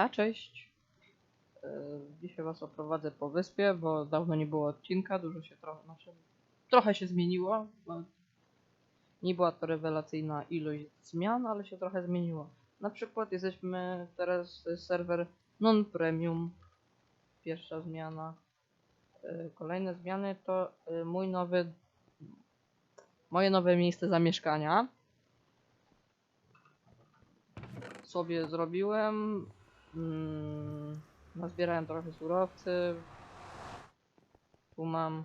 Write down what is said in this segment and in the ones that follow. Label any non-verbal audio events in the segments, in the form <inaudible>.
A cześć. E, Dzisiaj was oprowadzę po wyspie, bo dawno nie było odcinka, dużo się trochę, znaczy, trochę się zmieniło. Nie była to rewelacyjna ilość zmian, ale się trochę zmieniło. Na przykład jesteśmy teraz serwer non-premium. Pierwsza zmiana. E, Kolejne zmiany to e, mój nowy, moje nowe miejsce zamieszkania. sobie zrobiłem. Mm, nazbierałem trochę surowcy. Tu mam.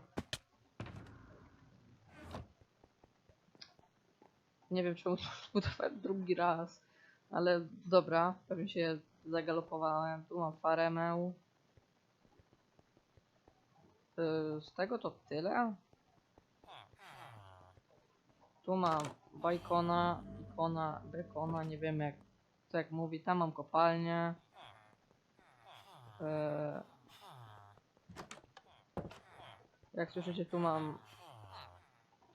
Nie wiem, czemu to <laughs> zbudowałem drugi raz, ale dobra, pewnie się zagalopowałem. Tu mam faremę. Yy, Z tego to tyle. Tu mam bajkona, ikona, bekona, nie wiem jak jak mówi, tam mam kopalnię. Eee, jak słyszycie, tu mam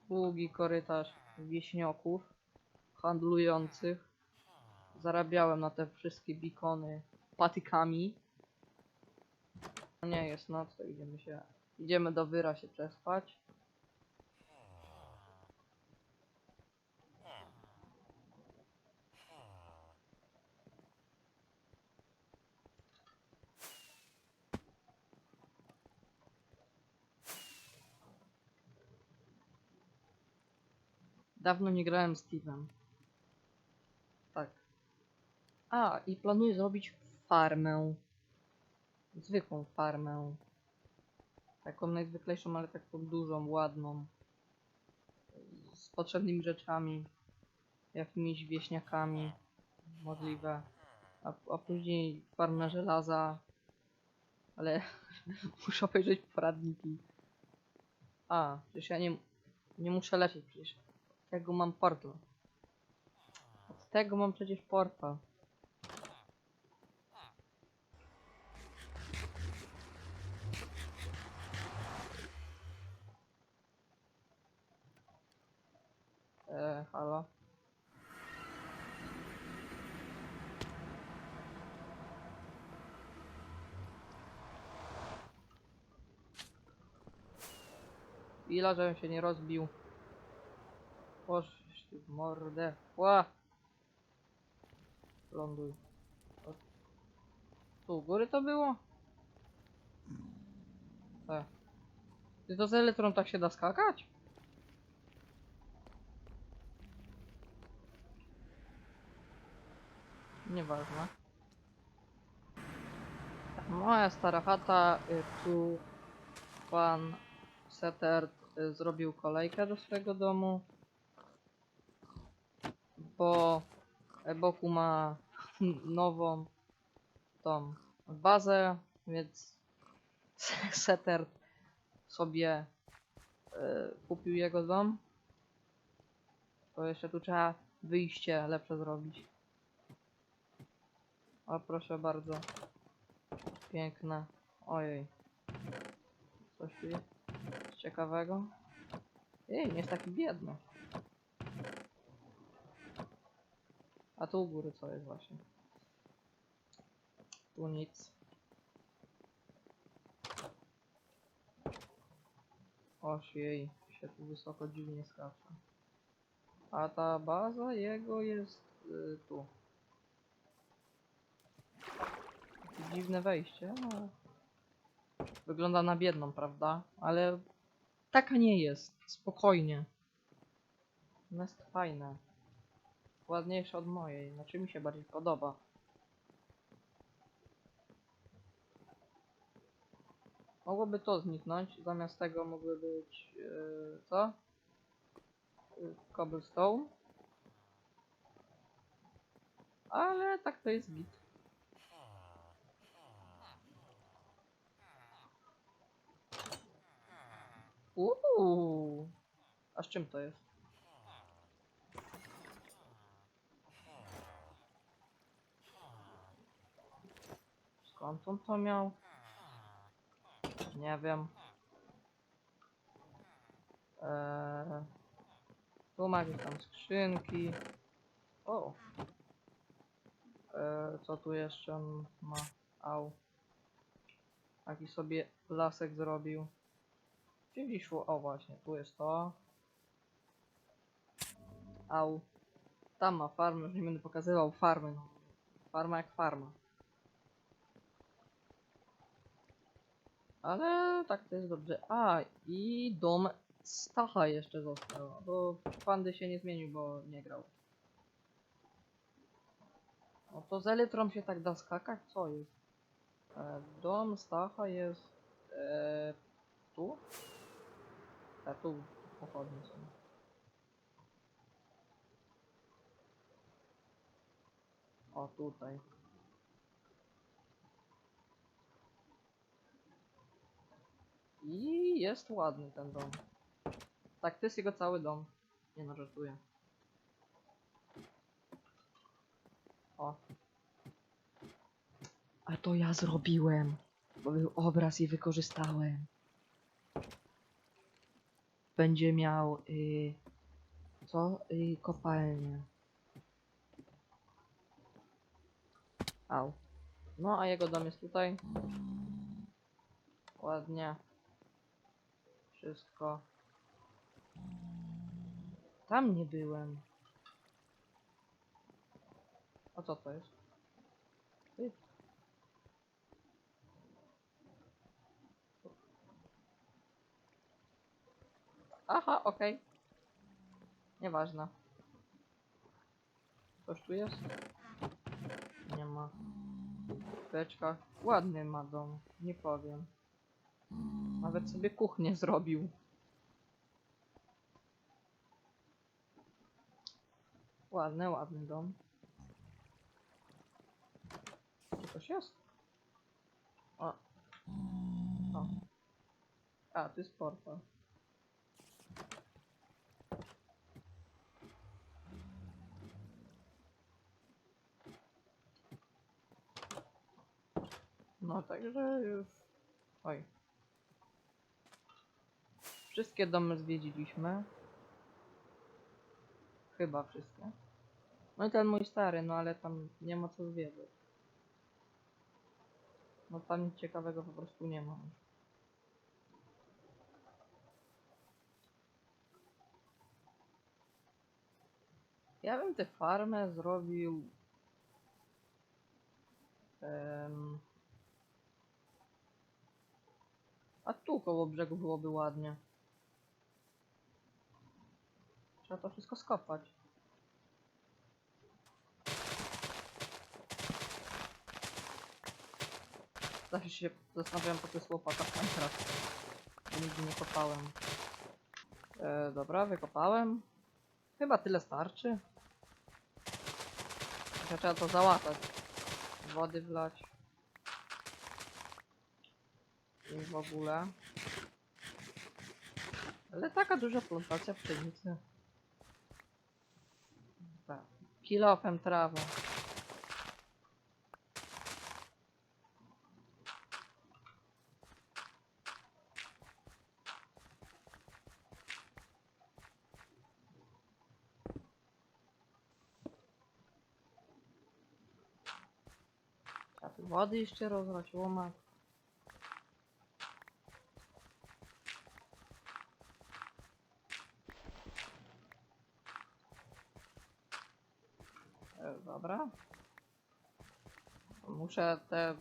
długi korytarz wieśnioków handlujących. Zarabiałem na te wszystkie bikony patykami. Nie jest noc, to idziemy się. Idziemy do wyra się przespać. Dawno nie grałem z Steve'em. Tak. A, i planuję zrobić farmę. Zwykłą farmę. Taką najzwyklejszą, ale taką dużą, ładną. Z potrzebnymi rzeczami. Jakimiś wieśniakami. Możliwe. A, a później farmę żelaza. Ale <laughs> muszę obejrzeć poradniki. A, przecież ja nie, nie muszę lecieć przecież. Tego mam portal. Od tego mam przecież portal. Eee, halo? Chwila, żebym się nie rozbił. Boż, ty w mordę. Ła! Ląduj. O. Tu u góry to było? Tak. Ty to z elektrą tak się da skakać? Nieważne. Moja stara chata, y, tu pan Setter y, zrobił kolejkę do swojego domu, bo Eboku ma <laughs> nową tą bazę, więc <laughs> Setter sobie y, kupił jego dom. To jeszcze tu trzeba wyjście lepsze zrobić. O proszę bardzo. Piękne. Ojej. Coś tu jest ciekawego? Ej, nie jest taki biedny. A tu u góry co jest właśnie? Tu nic. Osiej, się tu wysoko dziwnie skacze. A ta baza jego jest y, tu. Takie dziwne wejście, no. Wygląda na biedną, prawda? Ale taka nie jest. Spokojnie. Ona jest. Ładniejsza od mojej. Znaczy mi się bardziej podoba. Mogłoby to zniknąć. Zamiast tego mógłby być... Yy, co? Yy, cobblestone. Ale tak to jest git. Uuu. A z czym to jest? Skąd on to miał? Nie wiem. Eee, tu ma jakieś tam skrzynki. O. E, co tu jeszcze on ma? Au. Taki sobie lasek zrobił. Gdzie szło? O właśnie, tu jest to. Au. Tam ma farmę, już nie będę pokazywał farmy. No. Farma jak farma. Ale tak to jest dobrze. A, i dom Stacha jeszcze został. Bo Pandy się nie zmienił, bo nie grał. No to z Elytrą się tak da skakać? Co jest? E, dom Stacha jest e, tu? A tu pochodnie są. O, tutaj. I jest ładny ten dom. Tak, to jest jego cały dom. Nie no, żartuję. O. A to ja zrobiłem. Bo był obraz i wykorzystałem. Będzie miał y, co? Y, kopalnię. Au. No a jego dom jest tutaj. Ładnie. Wszystko. Tam nie byłem. A co to jest? Aha, okej. Nieważne. Coś tu jest? Nie ma. Beczka. Ładny ma dom, nie powiem. Nawet sobie kuchnię zrobił. Ładny, ładny dom. Tu coś jest? O. o. A, to jest portal. No także już. Oj. Wszystkie domy zwiedziliśmy. Chyba wszystkie. No i ten mój stary, no ale tam nie ma co zwiedzać. No tam nic ciekawego po prostu nie ma. Ja bym tę farmę zrobił. em, A tu koło brzegu byłoby ładnie. Trzeba to wszystko skopać. Zawsze się zastanawiam, po co jest łopata w Minecraft. Bo Nigdy nie kopałem. E, dobra, wykopałem. Chyba tyle starczy. Jeszcze trzeba to załatać. Wody wlać. I w ogóle. Ale taka duża plantacja pszenicy. Kilofem trawą. Wody jeszcze rozlać, łomat. E, Dobra. Muszę te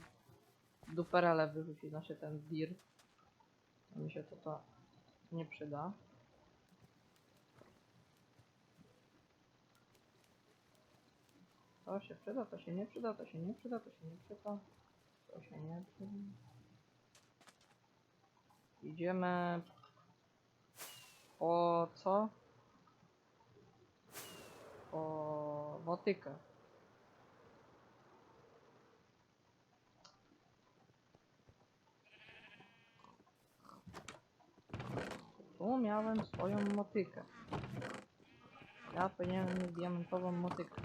duperele wyrzucić, znaczy ten dir. Mi się to, to nie przyda. To się przyda, to się nie przyda, to się nie przyda, to się nie przyda. To się nie przyda. Idziemy po co? Po motykę. Tu miałem swoją motykę. Ja powinienem mieć diamentową motykę.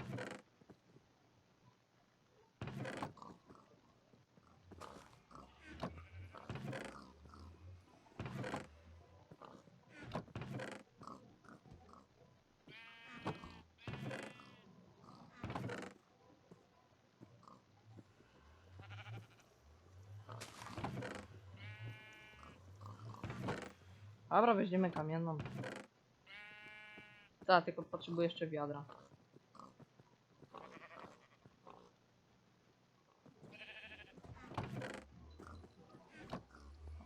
Dobra, weźmiemy kamienną. Tak, tylko potrzebuję jeszcze wiadra.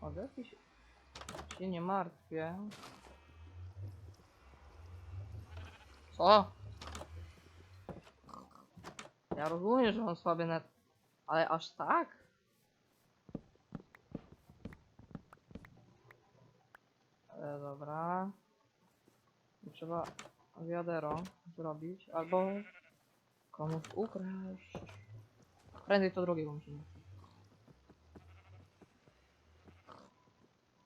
O, jakiś się nie martwię. Co? Ja rozumiem, że on słaby net, ale aż tak? Dobra. Trzeba wiadero zrobić, albo komuś ukraść. Prędzej to drugiego musimy.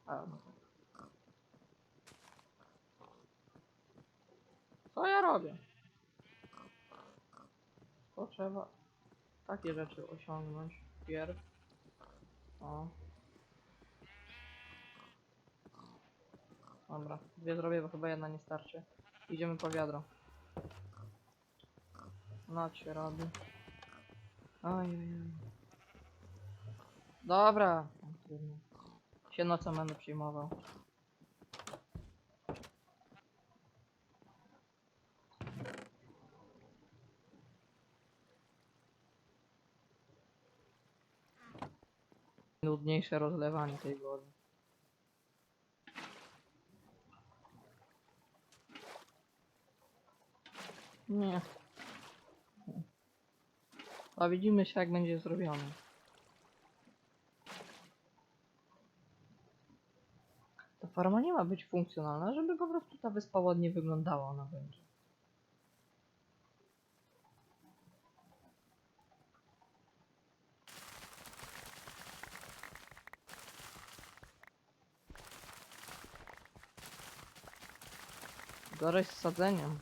A, no tak. Co ja robię? To trzeba takie rzeczy osiągnąć pierw. O. Dobra, dwie zrobię, bo chyba jedna nie starczy. Idziemy po wiadro. Noc się robi. Ojej. Dobra. Się nocą będę przyjmował. Nudniejsze rozlewanie tej wody. Nie. A widzimy się jak będzie zrobione. Ta farma nie ma być funkcjonalna, żeby po prostu ta wyspa ładnie wyglądała, ona będzie. Gorzej z sadzeniem.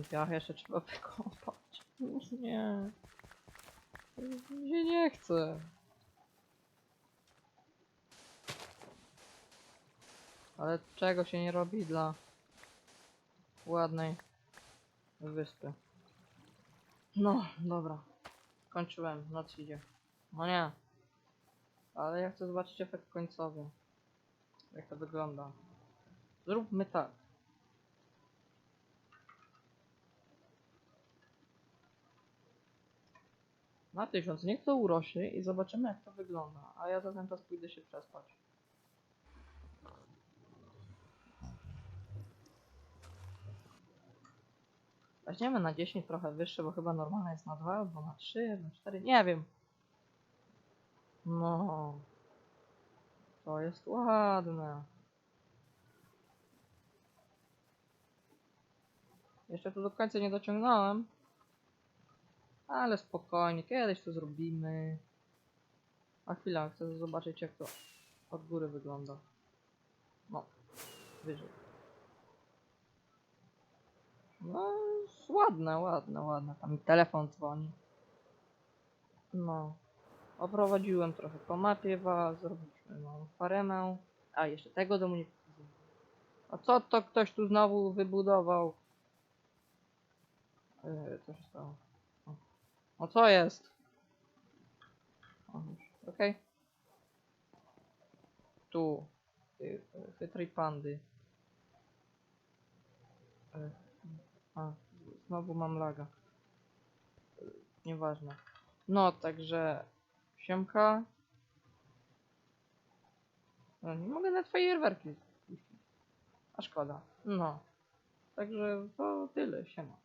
Ten piach jeszcze trzeba wykopać. Nie. Mi się nie chce. Ale czego się nie robi dla ładnej wyspy. No, dobra. Skończyłem, noc idzie. No nie. Ale ja chcę zobaczyć efekt końcowy. Jak to wygląda. Zróbmy tak. Na tysiąc, niech to urośnie i zobaczymy jak to wygląda. A ja za ten czas pójdę się przespać. Weźmiemy na 10 trochę wyższe, bo chyba normalna jest na 2 albo na 3, na 4, nie wiem. No. To jest ładne. Jeszcze tu do końca nie dociągnąłem. Ale spokojnie, kiedyś to zrobimy. A chwila, chcę zobaczyć jak to od góry wygląda. No, wyżej. No, ładne, ładne, ładne. Tam telefon dzwoni. No. Oprowadziłem trochę po mapie was, zrobiliśmy małą faremę. A, jeszcze tego domu nie. A co to ktoś tu znowu wybudował? Yy, co się stało? O, co jest? Okej. Tu. Ty, y, chytrej pandy. Y, A, znowu mam laga. Y, Nieważne. No, także... Siemka. No, nie mogę na fajerwerki. A szkoda. No. Także to tyle, siema.